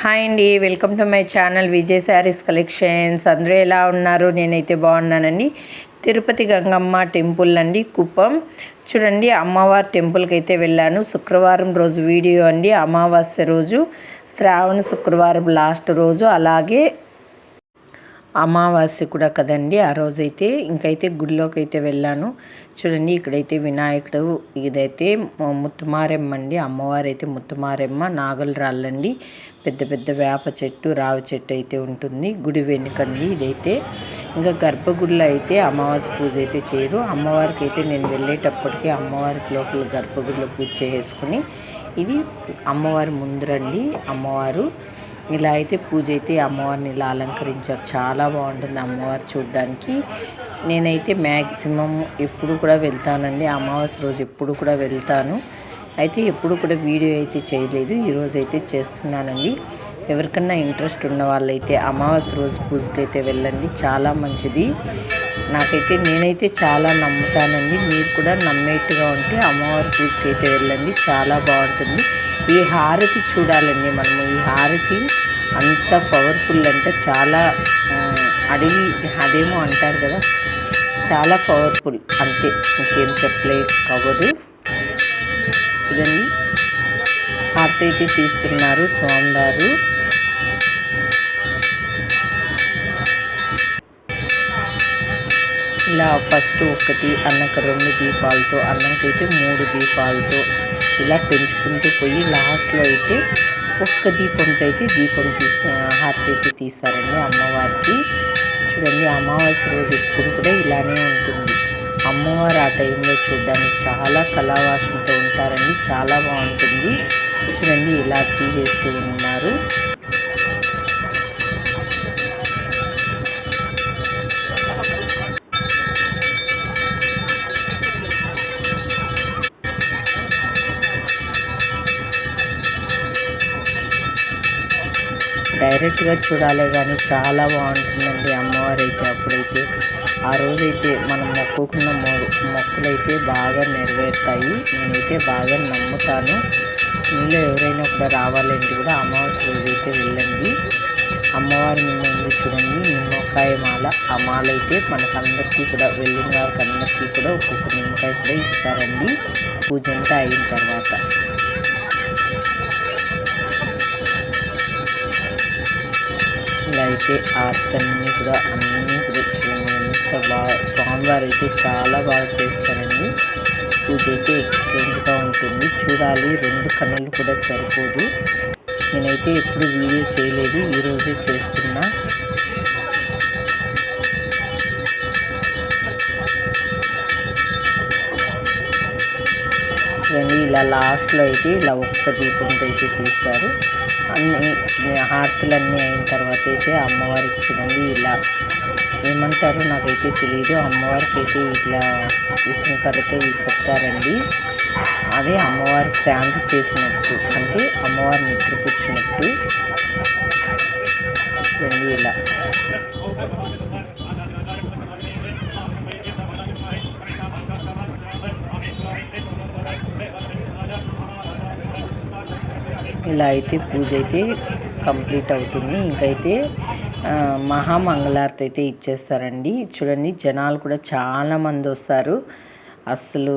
Hi అండి welcome to my channel Vijay sarees collections. అందరూ ఎలా ఉన్నారు? నేనైతే బాగున్నానండి. తిరుపతి గంగమ్మ టెంపుల్ అండి కుప్పం. చూడండి అమ్మవారి టెంపుల్కి అయితే వెళ్ళాను. శుక్రవారం రోజు వీడియో అండి అమావాస్య రోజు శ్రావణ శుక్రవారం లాస్ట్ రోజు. అలాగే అమావాస్య కూడా కదండి ఆ రోజైతే ఇంకైతే గుడిలోకి అయితే వెళ్ళాను. చూడండి ఇక్కడైతే వినాయకుడు ఇదైతే ముత్తుమారెమ్మ అండి అమ్మవారు అయితే ముత్తుమారెమ్మ నాగలు రాళ్ళండి. పెద్ద పెద్ద వేప చెట్టు రావి చెట్టు అయితే ఉంటుంది. గుడి వెనుకండి ఇదైతే. ఇంకా గర్భగుడిలో అయితే అమావాస్య పూజ అయితే చేయరు. అమ్మవారికి అయితే నేను వెళ్ళేటప్పటికి అమ్మవారికి లోపల గర్భగుడిలో పూజ చేసుకుని ఇది అమ్మవారి ముందరండి అమ్మవారు. ఇలా అయితే పూజ అయితే అమ్మవారిని ఇలా అలంకరించారు. చాలా బాగుంటుంది అమ్మవారు చూడడానికి. నేనైతే మ్యాక్సిమం ఎప్పుడు కూడా వెళ్తానండి. అమావాస్య రోజు ఎప్పుడు కూడా వెళ్తాను. అయితే ఎప్పుడు కూడా వీడియో అయితే చేయలేదు. ఈరోజు అయితే చేస్తున్నానండి. ఎవరికన్నా ఇంట్రెస్ట్ ఉన్న వాళ్ళైతే అమావాస్య రోజు పూజకి అయితే వెళ్ళండి. చాలా మంచిది. నాకైతే నేనైతే చాలా నమ్ముతానండి. మీరు కూడా నమ్మేట్టుగా ఉంటే అమ్మవారి పూజకి అయితే వెళ్ళండి. చాలా బాగుంటుంది. ఈ హారతి చూడాలండి మనము. ఈ హారతి అంత పవర్ఫుల్ అంటే చాలా అడిగి అదేమో అంటారు కదా. చాలా పవర్ఫుల్ అంతే. ఇంకేం చెప్పలే అవ్వదు చూడండి. హారతి అయితే తీస్తున్నారు స్వామివారు. ఇలా ఫస్ట్ ఒకటి అన్నకు రెండు దీపాలతో అన్నంకైతే మూడు దీపాలతో ఇలా పెంచుకుంటూ పోయి లాస్ట్లో అయితే ఒక్క దీపంతో అయితే దీపం తీస్తూ హారతి అయితే తీస్తారండి అమ్మవారికి. చూడండి అమావాస్య రోజు ఎప్పుడు కూడా ఇలానే ఉంటుంది. అమ్మవారు ఆ టైంలో చూడడానికి చాలా కళావాసంతో ఉంటారండి చాలా బాగుంటుంది. చూడండి ఇలా తీసేస్తూ ఉన్నారు. డైరెక్ట్గా చూడాలి కానీ చాలా బాగుంటుందండి అమ్మవారు అయితే అప్పుడైతే. ఆ రోజైతే మనం మొక్కుకున్న మొక్కులైతే బాగా నెరవేరుతాయి. నేనైతే బాగా నమ్ముతాను. మీలో ఎవరైనా కూడా రావాలంటే కూడా అమావాస్య రోజైతే వెళ్ళండి. అమ్మవారి ముందు చూడండి. నిమ్మకాయ మాల ఆ మాల అయితే మనకందరికీ కూడా వెళ్ళిన వారికి అందరికీ కూడా ఒక్కొక్క నిమ్మకాయ కూడా ఇస్తారండి. పూజ అంతా అయిన తర్వాత. ఇలా అయితే ఆర్తన్ని కూడా అన్నీ కూడా ఎంత బాగా స్వామివారు అయితే చాలా బాగా చేస్తారండి. పూజ అయితే ఎక్సలెంట్గా ఉంటుంది. చూడాలి రెండు కన్నులు కూడా సరిపోదు. నేనైతే ఎప్పుడు వీడియో చేయలేదు ఈరోజే చేస్తున్నా. చూడండి ఇలా లాస్ట్లో అయితే ఇలా ఒక్క దీపంతో అయితే తీస్తారు. అన్ని హారతులన్నీ అయిన తర్వాత అయితే అమ్మవారికి చూడండి ఇలా ఏమంటారో నాకైతే తెలియదు అమ్మవారికి అయితే ఇట్లా విసనకర్రతో విసురుతారండి. అదే అమ్మవారికి శాంతి చేసినట్టు అంటే అమ్మవారి నిద్రపుచ్చినట్టు. చూడండి ఇలా. ఇలా అయితే పూజ అయితే కంప్లీట్ అవుతుంది. ఇంకైతే మహామంగళారతి అయితే ఇచ్చేస్తారండి. చూడండి జనాలు కూడా చాలామంది వస్తారు. అసలు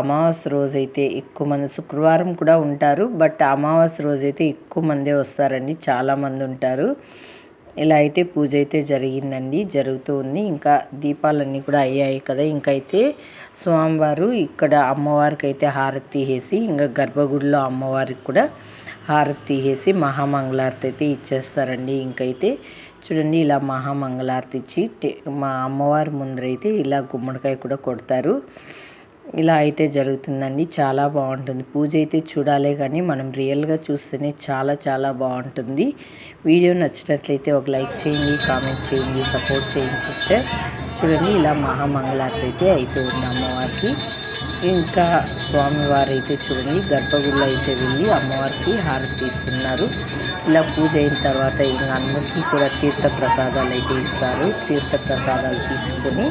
అమావాస్య రోజు అయితే ఎక్కువ మంది శుక్రవారం కూడా ఉంటారు. బట్ అమావాస్య రోజు అయితే ఎక్కువ మందే వస్తారండి. చాలామంది ఉంటారు. ఇలా అయితే పూజ అయితే జరిగిందండి జరుగుతూ ఉంది. ఇంకా దీపాలన్నీ కూడా అయ్యాయి కదా. ఇంకైతే స్వామివారు ఇక్కడ అమ్మవారికి అయితే హారతి తీసేసి ఇంకా గర్భగుడిలో అమ్మవారికి కూడా హారతి తీసేసి మహామంగళారతి అయితే ఇచ్చేస్తారండి. ఇంకైతే చూడండి ఇలా మహామంగళారతి ఇచ్చి మా అమ్మవారి ముందరైతే ఇలా గుమ్మడికాయ కూడా కొడతారు. ఇలా అయితే జరుగుతుందండి. చాలా బాగుంటుంది. పూజ అయితే చూడాలే కానీ మనం రియల్గా చూస్తేనే చాలా చాలా బాగుంటుంది. వీడియో నచ్చినట్లయితే ఒక లైక్ చేయండి కామెంట్ చేయండి సపోర్ట్ చేయండి సిస్టర్. చూడండి ఇలా మహామంగళార్తి అయితే అవుతుంది అమ్మవారికి. ఇంకా స్వామివారు అయితే చూడండి గర్భగుడిలో అయితే వెళ్ళి అమ్మవారికి హారతి తీస్తున్నారు. ఇలా పూజ అయిన తర్వాత ఇంకా అందరికీ కూడా తీర్థ ప్రసాదాలు అయితే ఇస్తారు. తీర్థ ప్రసాదాలు తీసుకొని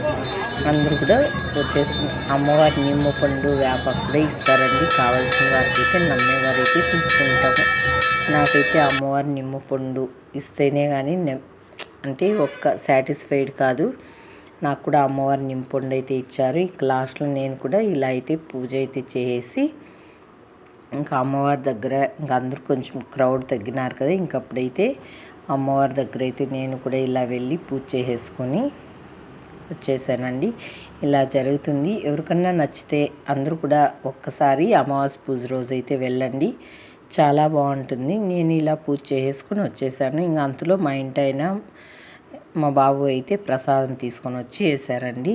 అందరూ కూడా వచ్చేసి అమ్మవారి నిమ్మ పండు వేప కూడా ఇస్తారండి. కావాల్సిన వారికి అయితే నమ్మేవారైతే తీసుకుంటాము నాకైతే అమ్మవారి నిమ్మ పండు ఇస్తేనే కానీ అంటే ఒక్క సాటిస్ఫైడ్ కాదు. నాకు కూడా అమ్మవారి నిమ్మ అయితే ఇచ్చారు. ఇక లాస్ట్లో నేను కూడా ఇలా అయితే పూజ అయితే చేసి ఇంకా అమ్మవారి దగ్గర ఇంకా అందరూ కొంచెం క్రౌడ్ తగ్గినారు కదా ఇంకప్పుడైతే అమ్మవారి దగ్గర అయితే నేను కూడా ఇలా వెళ్ళి పూజ చేసేసుకొని వచ్చేసానండి. ఇలా జరుగుతుంది. ఎవరికన్నా నచ్చితే అందరూ కూడా ఒక్కసారి అమావాస్య పూజ రోజు అయితే వెళ్ళండి. చాలా బాగుంటుంది. నేను ఇలా పూజ చేసుకుని వచ్చేసాను. ఇంకా అంతలో మా ఇంటైనా మా బాబు అయితే ప్రసాదం తీసుకొని వచ్చి వేసారండి